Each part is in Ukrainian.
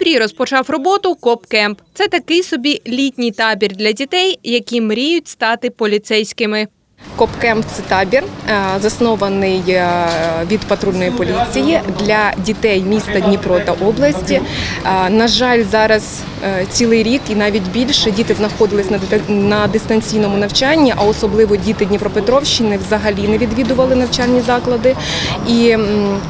таборі розпочав роботу Копкемп. Це такий собі літній табір для дітей, які мріють стати поліцейськими. Копкемп це табір, е, заснований е, від патрульної поліції для дітей міста Дніпро та області. Е, На жаль, зараз цілий рік і навіть більше діти знаходились на дистанційному навчанні, а особливо діти Дніпропетровщини взагалі не відвідували навчальні заклади. І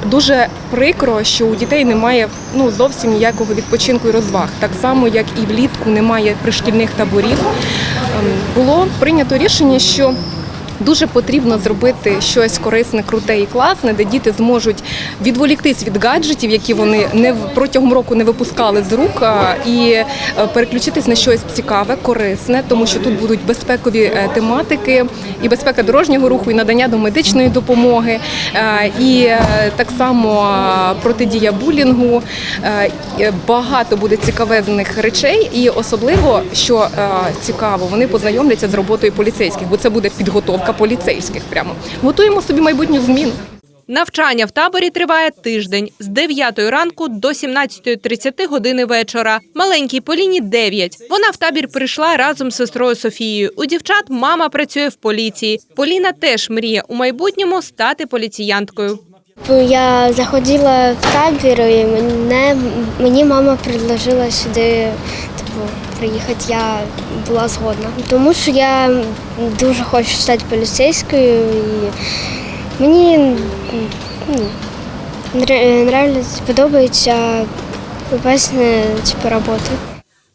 дуже прикро, що у дітей немає ну зовсім ніякого відпочинку і розваг. Так само, як і влітку немає пришкільних таборів. Ем, Було прийнято рішення, що Дуже потрібно зробити щось корисне, круте і класне, де діти зможуть відволіктись від гаджетів, які вони не протягом року не випускали з рук, і е, переключитись на щось цікаве, корисне, тому що тут будуть безпекові е, тематики, і безпека дорожнього руху, і надання домедичної допомоги, е, і так само протидія булінгу. Багато буде цікавезних речей, і особливо, що цікаво, вони познайомляться з роботою поліцейських, бо це буде підготовка поліцейських. Прямо готуємо собі майбутню зміну. Навчання в таборі триває тиждень з 9 ранку до 17.30 години вечора. Маленькій Поліні 9. Вона в табір прийшла разом з сестрою Софією. У дівчат мама працює в поліції. Поліна теж мріє у майбутньому стати поліціянткою. Я заходила в табір і мене, мені мама предложила сюди типу, приїхати. Я була згодна. Тому що я дуже хочу стати поліцейською і мені ну, нравиться, подобається весне типу, робота.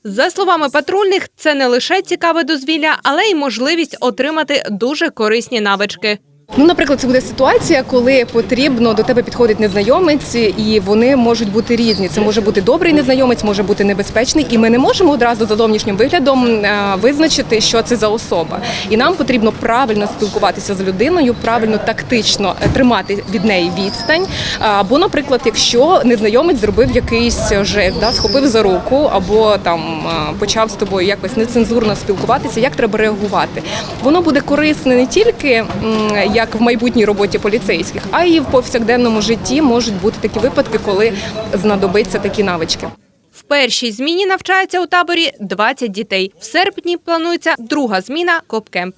За словами патрульних, це не лише цікаве дозвілля, але й можливість отримати дуже корисні навички. Ну, наприклад, це буде ситуація, коли потрібно до тебе підходить незнайомець, і вони можуть бути різні. Це може бути добрий незнайомець, може бути небезпечний, і ми не можемо одразу за зовнішнім виглядом е, визначити, що це за особа. І нам потрібно правильно спілкуватися з людиною, правильно тактично е, тримати від неї відстань. Або, наприклад, якщо незнайомець зробив якийсь жест, да, схопив за руку, або там е, почав з тобою якось нецензурно спілкуватися, як треба реагувати. Воно буде корисне не тільки як в майбутній роботі поліцейських, а і в повсякденному житті можуть бути такі випадки, коли знадобиться такі навички. В першій зміні навчається у таборі 20 дітей. В серпні планується друга зміна Копкемп.